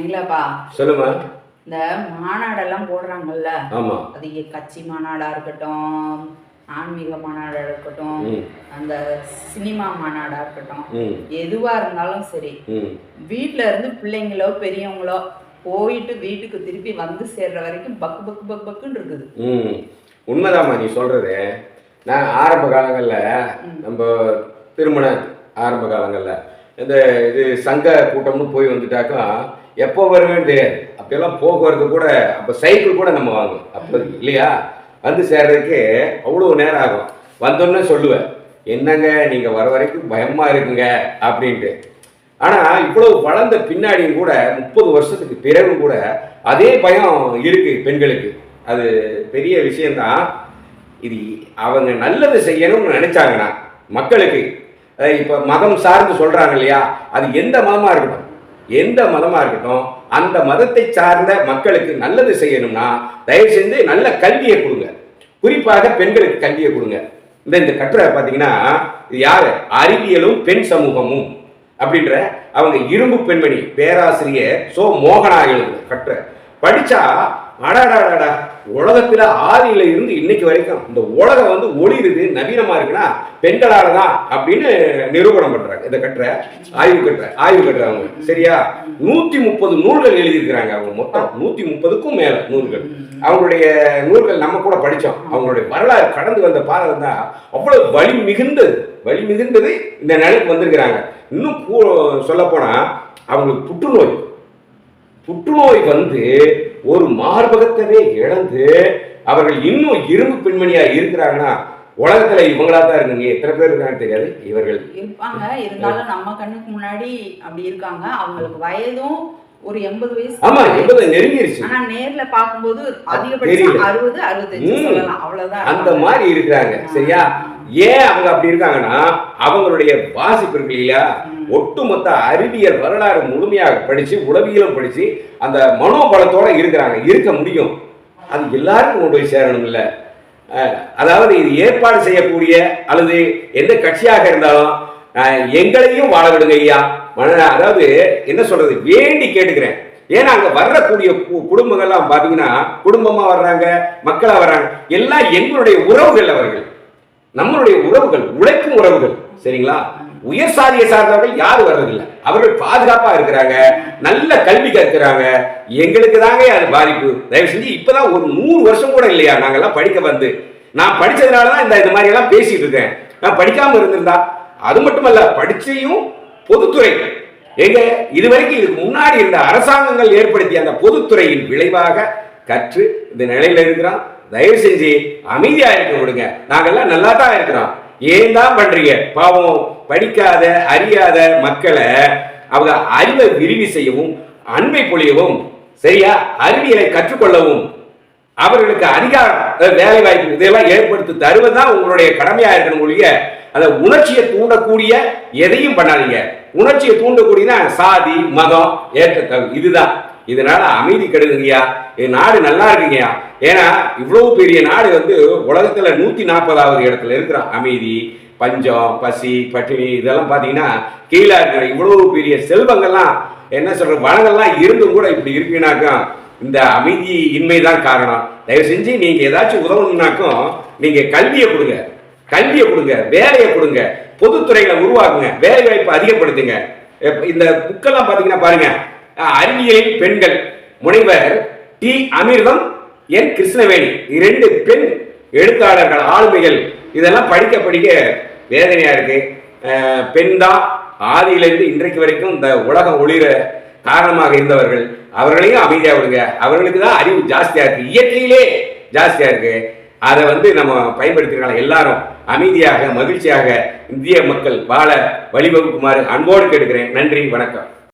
இல்லப்பா. சொல்லுமா. இந்த மாநாடெல்லாம் போடுறாங்கல்ல. ஆமா. அது கட்சி மாநாடா இருக்கட்டும் ஆன்மீக மாநாடா இருக்கட்டும் அந்த சினிமா மாநாடா இருக்கட்டும். எதுவா இருந்தாலும் சரி. ம். வீட்ல இருந்து பிள்ளைங்களோ பெரியவங்களோ போயிட்டு வீட்டுக்கு திருப்பி வந்து சேர்ற வரைக்கும் பக்கு பக்கு பக்கு பக்குன்னு இருக்குது. உண்மைதாம்மா நீ சொல்றது. நான் ஆரம்ப காலங்களில் நம்ம திருமண ஆரம்ப காலங்களில் இந்த இது சங்க கூட்டம்னு போய் வந்துட்டாக்கா எப்போ வருவேன்னு தெரியாது. அப்பெல்லாம் போக்குவரத்து கூட அப்போ சைக்கிள் கூட நம்ம வாங்குவோம் அப்போ இல்லையா? வந்து சேர்றதுக்கு அவ்வளோ நேரம் ஆகும். வந்தோன்னே சொல்லுவேன் என்னங்க நீங்கள் வர வரைக்கும் பயமாக இருக்குங்க அப்படின்ட்டு. ஆனால் இவ்வளவு வளர்ந்த பின்னாடியும் கூட முப்பது வருஷத்துக்கு பிறகும் கூட அதே பயம் இருக்குது பெண்களுக்கு. அது பெரிய விஷயந்தான் இது அவங்க நல்லது செய்யணும்னு நினச்சாங்கன்னா மக்களுக்கு இப்போ மதம் சார்ந்து சொல்கிறாங்க இல்லையா? அது எந்த மதமாக இருக்கட்டும். எந்த மதமாக இருக்கட்டும் அந்த மதத்தை சார்ந்த மக்களுக்கு நல்லது செய்யணும்னா தயவு செஞ்சு நல்ல கல்வியை கொடுங்க. குறிப்பாக பெண்களுக்கு கல்வியை கொடுங்க. இந்த இந்த கட்டுரை பார்த்தீங்கன்னா யார்? அறிவியலும் பெண் சமூகமும் அப்படின்ற அவங்க இரும்பு பெண்மணி பேராசிரியர் சோ மோகனா எழுதுன கட்டுரை. படித்தா அடாடாடாடா உலகத்துல ஆதியில இருந்து இன்னைக்கு வரைக்கும் இந்த உலகம் வந்து ஒளிருது நவீனமா இருக்குன்னா பெண்களால தான் அப்படின்னு நிரூபணம் பண்றாங்க. இதை கட்டுற ஆய்வு கட்டுற ஆய்வு கட்டுற அவங்க. சரியா? நூத்தி முப்பது நூல்கள் எழுதியிருக்கிறாங்க அவங்க மொத்தம். நூத்தி முப்பதுக்கும் மேல நூல்கள். அவங்களுடைய நூல்கள் நம்ம கூட படிச்சோம். அவங்களுடைய வரலாறு கடந்து வந்த பாதம் தான் அவ்வளவு வலி மிகுந்தது. வலி மிகுந்தது இந்த நிலைக்கு வந்திருக்கிறாங்க. இன்னும் சொல்ல போனா அவங்களுக்கு புற்றுநோய். புற்றுநோய் வந்து ஒரு மார்பகத்தவே இழந்து அவர்கள் இன்னும் இரும்பு பெண்மணியா இருக்கிறாங்கன்னா உலகத்துல இவங்களா தான் இருக்குங்க. எத்தனை பேர் இருக்காங்கன்னு தெரியாது. இவர்கள் இருப்பாங்க. இருந்தாலும் நம்ம கண்ணுக்கு முன்னாடி அப்படி இருக்காங்க. அவங்களுக்கு வயதும் ஒரு எண்பது வயசு ஆமா எண்பது நெருங்கிருச்சு. ஆனா நேர்ல பார்க்கும்போது. அதிகபட்சம் அறுபது அறுபத்தஞ்சு. சொல்லலாம். அவ்வளவுதான். அந்த மாதிரி இருக்கிறாங்க. சரியா? ஏன் அவங்க அப்படி இருக்காங்கன்னா அவங்களுடைய வாசிப்பு இருக்கு இல்லையா ஒட்டுமொத்த அறிவியல் வரலாறு முழுமையாக படித்து உளவியலும் படித்து அந்த மனோபலத்தோடு இருக்கிறாங்க. இருக்க முடியும். அது எல்லாருக்கும் கொண்டு போய் சேரணும் இல்லை. அதாவது இது ஏற்பாடு செய்யக்கூடிய அல்லது எந்த கட்சியாக இருந்தாலும் எங்களையும் வாழ விடுங்க ஐயா. மன அதாவது என்ன சொல்றது? வேண்டி கேட்டுக்கிறேன். ஏன்னா அங்க வரக்கூடிய கு- குடும்பங்கள்லாம் பாத்தீங்கன்னா குடும்பமா வர்றாங்க மக்களா வர்றாங்க. எல்லாம் எங்களுடைய உறவுகள் அவர்கள். நம்மளுடைய உறவுகள் உழைக்கும் உறவுகள். சரிங்களா? உயர் சாதியை சார்ந்தவர்கள் யாரும் வர்றதில்லை. அவர்கள் பாதுகாப்பா இருக்கிறாங்க நல்ல கல்வி கற்கிறாங்க. எங்களுக்கு தாங்க அது பாதிப்பு. தயவு செஞ்சு இப்பதான் ஒரு நூறு வருஷம் கூட இல்லையா? நாங்கெல்லாம் படிக்க வந்து. நான் படிச்சதுனால தான் இந்த இந்த மாதிரி எல்லாம் பேசிட்டு இருக்கேன். நான் படிக்காம இருந்திருந்தா? அது மட்டுமல்ல படிச்சையும் பொதுத்துறை எங்க இதுவரைக்கும் இதுக்கு முன்னாடி இருந்த அரசாங்கங்கள் ஏற்படுத்திய அந்த பொதுத்துறையின் விளைவாக கற்று இந்த நிலையில இருக்கிறான். தயவு செஞ்சு அமைதியா இருக்க விடுங்க. நாங்கெல்லாம் நல்லா தான் இருக்கிறோம். ஏன் தான் பண்றீங்க? பாவம் படிக்காத அறியாத மக்களை அவங்க அறிவை விரிவு செய்யவும் அன்பை பொழியவும் சரியா? அறிவியலை கற்றுக்கொள்ளவும் அவர்களுக்கு அதிகாரம் வேலை வாய்ப்பு இதெல்லாம் ஏற்படுத்தி தருவதுதான் உங்களுடைய கடமையா இருக்கணும் ஒழிய அந்த உணர்ச்சியை தூண்டக்கூடிய எதையும் பண்ணாதீங்க. உணர்ச்சியை தூண்டக்கூடியதான் சாதி மதம் ஏற்றத்தாழ்வு இதுதான். இதனால அமைதி கெடுதுங்கய்யா என் நாடு நல்லா இருக்குங்கய்யா. ஏன்னா இவ்வளவு பெரிய நாடு வந்து உலகத்துல நூத்தி நாற்பதாவது இடத்துல இருக்கிறோம் அமைதி பஞ்சம் பசி பட்டினி இதெல்லாம் பாத்தீங்கன்னா கீழே இருக்கிற இவ்வளவு பெரிய செல்வங்கள்லாம் என்ன சொல்ற வளங்கள்லாம் இருந்தும் கூட இப்படி இருக்குனாக்கா இந்த அமைதி இன்மைதான் காரணம். தயவு செஞ்சு நீங்க ஏதாச்சும் உதவணும்னாக்கும் நீங்க கல்வியை கொடுங்க. கல்வியை கொடுங்க. வேலையை கொடுங்க. பொதுத்துறைகளை உருவாக்குங்க. வேலை வாய்ப்பை அதிகப்படுத்துங்க இந்த புக்கெல்லாம் பாத்தீங்கன்னா பாருங்க. அறிவியலில் பெண்கள் முனைவர் டி. அமிர்தம் என். கிருஷ்ணவேணி. இரண்டு பெண் எழுத்தாளர்கள் ஆளுமைகள். இதெல்லாம் படிக்க படிக்க வேதனையா இருக்கு. அஹ், பெண் தான் ஆதியிலிருந்து இன்றைக்கு வரைக்கும் இந்த உலகம் ஒளிர காரணமாக இருந்தவர்கள். அவர்களையும் அமைதியாக விடுங்க. அவர்களுக்கு தான் அறிவு ஜாஸ்தியா இருக்கு. இயற்கையிலே ஜாஸ்தியா இருக்கு. அதை வந்து நம்ம பயன்படுத்திருக்கலாம். எல்லாரும் அமைதியாக மகிழ்ச்சியாக இந்திய மக்கள் வாழ வழிவகுக்குமாறு அன்போடு கேட்டுக்கிறேன். நன்றி வணக்கம்.